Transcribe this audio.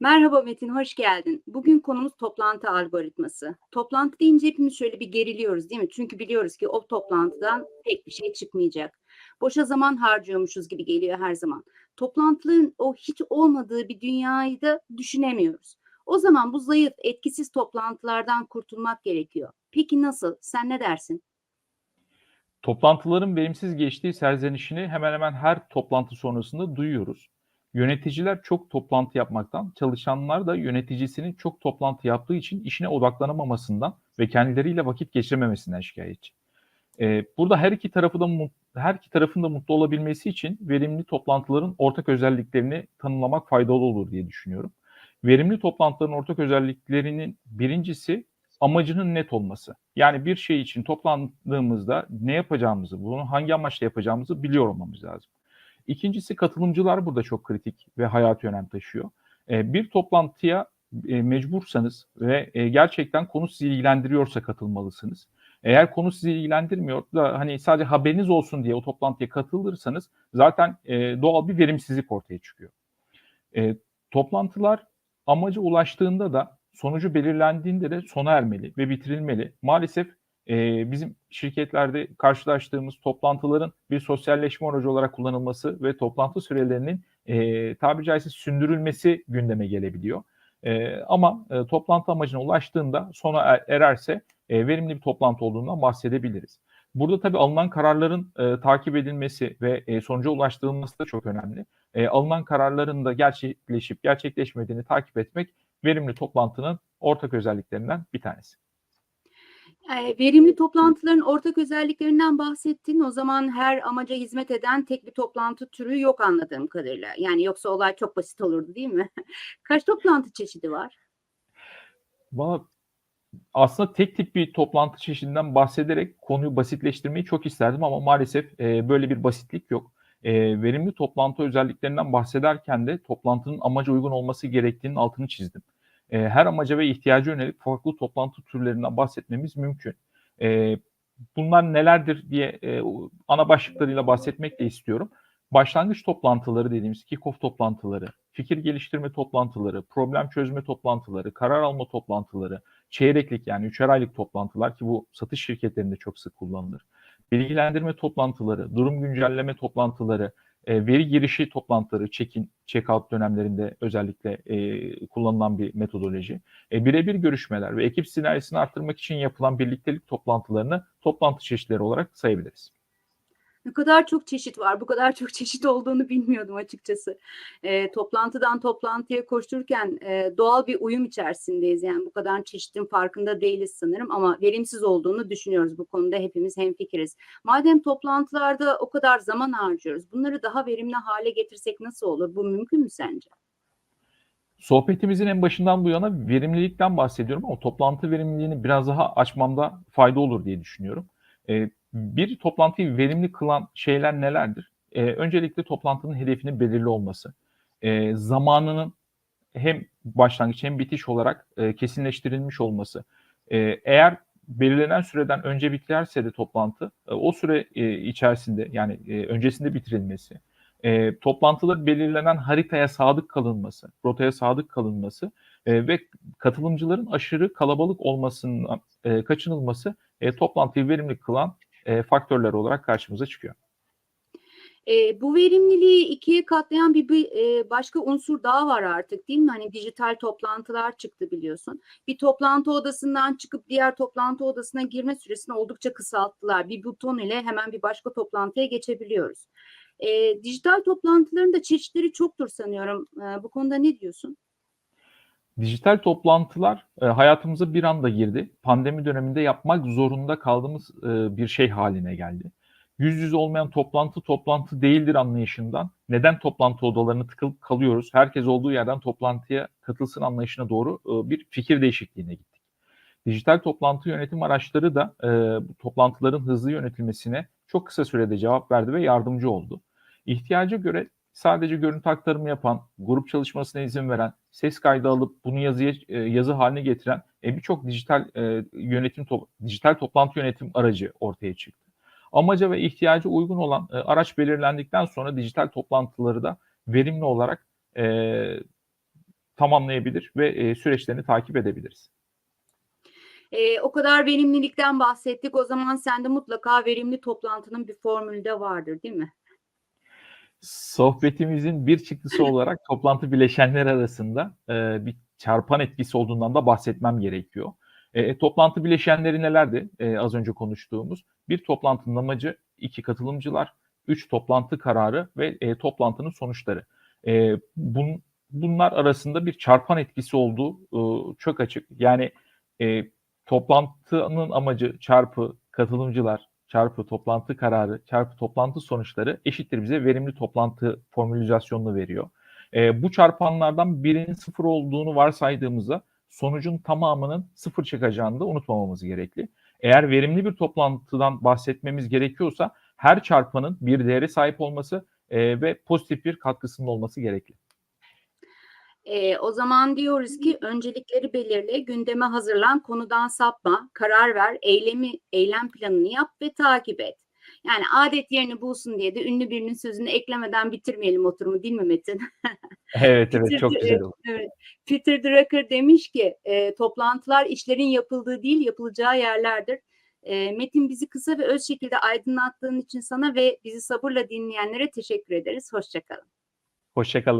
Merhaba Metin, hoş geldin. Bugün konumuz toplantı algoritması. Toplantı deyince hepimiz şöyle bir geriliyoruz değil mi? Çünkü biliyoruz ki o toplantıdan pek bir şey çıkmayacak. Boşa zaman harcıyormuşuz gibi geliyor her zaman. Toplantıların o hiç olmadığı bir dünyayı da düşünemiyoruz. O zaman bu zayıf, etkisiz toplantılardan kurtulmak gerekiyor. Peki nasıl? Sen ne dersin? Toplantıların verimsiz geçtiği serzenişini hemen hemen her toplantı sonrasında duyuyoruz. Yöneticiler çok toplantı yapmaktan, çalışanlar da yöneticisinin çok toplantı yaptığı için işine odaklanamamasından ve kendileriyle vakit geçirememesinden şikayetçi. Ee, burada her iki tarafı da her iki tarafın da mutlu olabilmesi için verimli toplantıların ortak özelliklerini tanımlamak faydalı olur diye düşünüyorum. Verimli toplantıların ortak özelliklerinin birincisi amacının net olması. Yani bir şey için toplandığımızda ne yapacağımızı, bunu hangi amaçla yapacağımızı biliyor olmamız lazım. İkincisi katılımcılar burada çok kritik ve hayati önem taşıyor. E, bir toplantıya e, mecbursanız ve e, gerçekten konu sizi ilgilendiriyorsa katılmalısınız. Eğer konu sizi ilgilendirmiyor da hani sadece haberiniz olsun diye o toplantıya katılırsanız zaten e, doğal bir verimsizlik ortaya çıkıyor. E, toplantılar amaca ulaştığında da sonucu belirlendiğinde de sona ermeli ve bitirilmeli. Maalesef e, bizim şirketlerde karşılaştığımız toplantıların bir sosyalleşme aracı olarak kullanılması ve toplantı sürelerinin e, tabiri caizse sündürülmesi gündeme gelebiliyor. E, ama e, toplantı amacına ulaştığında sona er, ererse e, verimli bir toplantı olduğundan bahsedebiliriz. Burada tabii alınan kararların e, takip edilmesi ve e, sonuca ulaştırılması da çok önemli. E, alınan kararların da gerçekleşip gerçekleşmediğini takip etmek verimli toplantının ortak özelliklerinden bir tanesi. Eee, verimli toplantıların ortak özelliklerinden bahsettin. O zaman her amaca hizmet eden tek bir toplantı türü yok anladığım kadarıyla. Yani yoksa olay çok basit olurdu değil mi? Kaç toplantı çeşidi var? Valla aslında tek tip bir toplantı çeşidinden bahsederek konuyu basitleştirmeyi çok isterdim ama maalesef e, böyle bir basitlik yok. E, verimli toplantı özelliklerinden bahsederken de toplantının amaca uygun olması gerektiğinin altını çizdim e, her amaca ve ihtiyaca yönelik farklı toplantı türlerinden bahsetmemiz mümkün. E, bunlar nelerdir diye e, ana başlıklarıyla bahsetmek de istiyorum. Başlangıç toplantıları dediğimiz kick-off toplantıları, fikir geliştirme toplantıları, problem çözme toplantıları, karar alma toplantıları, çeyreklik yani üçer aylık toplantılar ki bu satış şirketlerinde çok sık kullanılır. Bilgilendirme toplantıları, durum güncelleme toplantıları, e, veri girişi toplantıları, check-in, check-out dönemlerinde özellikle e, kullanılan bir metodoloji. E, birebir görüşmeler ve ekip sinerjisini arttırmak için yapılan birliktelik toplantılarını toplantı çeşitleri olarak sayabiliriz. Ne kadar çok çeşit var. Bu kadar çok çeşit olduğunu bilmiyordum açıkçası. E, toplantıdan toplantıya koştururken e, doğal bir uyum içerisindeyiz. Yani bu kadar çeşitin farkında değiliz sanırım ama verimsiz olduğunu düşünüyoruz. Bu konuda hepimiz hemfikiriz. Madem toplantılarda o kadar zaman harcıyoruz, bunları daha verimli hale getirsek nasıl olur? Bu mümkün mü sence? Sohbetimizin en başından bu yana verimlilikten bahsediyorum ama toplantı verimliliğini biraz daha açmamda fayda olur diye düşünüyorum. E, bir toplantıyı verimli kılan şeyler nelerdir? E, öncelikle toplantının hedefinin belirli olması. E, zamanının hem başlangıç hem bitiş olarak e, kesinleştirilmiş olması. E, eğer belirlenen süreden önce biterse de toplantı e, o süre e, içerisinde yani e, öncesinde bitirilmesi. E, toplantıda belirlenen haritaya sadık kalınması, rotaya sadık kalınması e, ve katılımcıların aşırı kalabalık olmasından e, kaçınılması e, toplantıyı verimli kılan e, faktörler olarak karşımıza çıkıyor. E, bu verimliliği ikiye katlayan bir, bir e, başka unsur daha var artık değil mi? Hani dijital toplantılar çıktı biliyorsun. Bir toplantı odasından çıkıp diğer toplantı odasına girme süresini oldukça kısalttılar. Bir buton ile hemen bir başka toplantıya geçebiliyoruz. E, dijital toplantıların da çeşitleri çoktur sanıyorum. E, bu konuda ne diyorsun? Dijital toplantılar e, hayatımıza bir anda girdi. Pandemi döneminde yapmak zorunda kaldığımız e, bir şey haline geldi. Yüz yüze olmayan toplantı toplantı değildir anlayışından neden toplantı odalarını tıkılıp kalıyoruz, herkes olduğu yerden toplantıya katılsın anlayışına doğru e, bir fikir değişikliğine gittik. Dijital toplantı yönetim araçları da e, toplantıların hızlı yönetilmesine çok kısa sürede cevap verdi ve yardımcı oldu. İhtiyaca göre sadece görüntü aktarımı yapan, grup çalışmasına izin veren, ses kaydı alıp bunu yazıya e, yazı haline getiren e, birçok dijital e, yönetim to dijital toplantı yönetim aracı ortaya çıktı. Amaca ve ihtiyaca uygun olan e, araç belirlendikten sonra dijital toplantıları da verimli olarak e, tamamlayabilir ve e, süreçlerini takip edebiliriz. Ee, o kadar verimlilikten bahsettik. O zaman sende mutlaka verimli toplantının bir formülü de vardır değil mi? Sohbetimizin bir çıktısı olarak toplantı bileşenleri arasında e, bir çarpan etkisi olduğundan da bahsetmem gerekiyor. E, toplantı bileşenleri nelerdi? E, az önce konuştuğumuz. Bir toplantının amacı iki katılımcılar, üç toplantı kararı ve e, toplantının sonuçları. E, bun, bunlar arasında bir çarpan etkisi olduğu e, çok açık. Yani e, toplantının amacı çarpı katılımcılar çarpı toplantı kararı çarpı toplantı sonuçları eşittir bize verimli toplantı formülizasyonunu veriyor. E, bu çarpanlardan birinin sıfır olduğunu varsaydığımızda sonucun tamamının sıfır çıkacağını da unutmamamız gerekli. Eğer verimli bir toplantıdan bahsetmemiz gerekiyorsa her çarpanın bir değere sahip olması e, ve pozitif bir katkısının olması gerekli. Ee, o zaman diyoruz ki öncelikleri belirle, gündeme hazırlan, konudan sapma, karar ver, eylemi, eylem planını yap ve takip et. Yani adet yerini bulsun diye de ünlü birinin sözünü eklemeden bitirmeyelim oturumu değil mi Metin? Evet evet Peter, çok güzel oldu. evet. Peter Drucker demiş ki e, toplantılar işlerin yapıldığı değil yapılacağı yerlerdir. E, Metin bizi kısa ve öz şekilde aydınlattığın için sana ve bizi sabırla dinleyenlere teşekkür ederiz. Hoşçakalın. Hoşçakalın.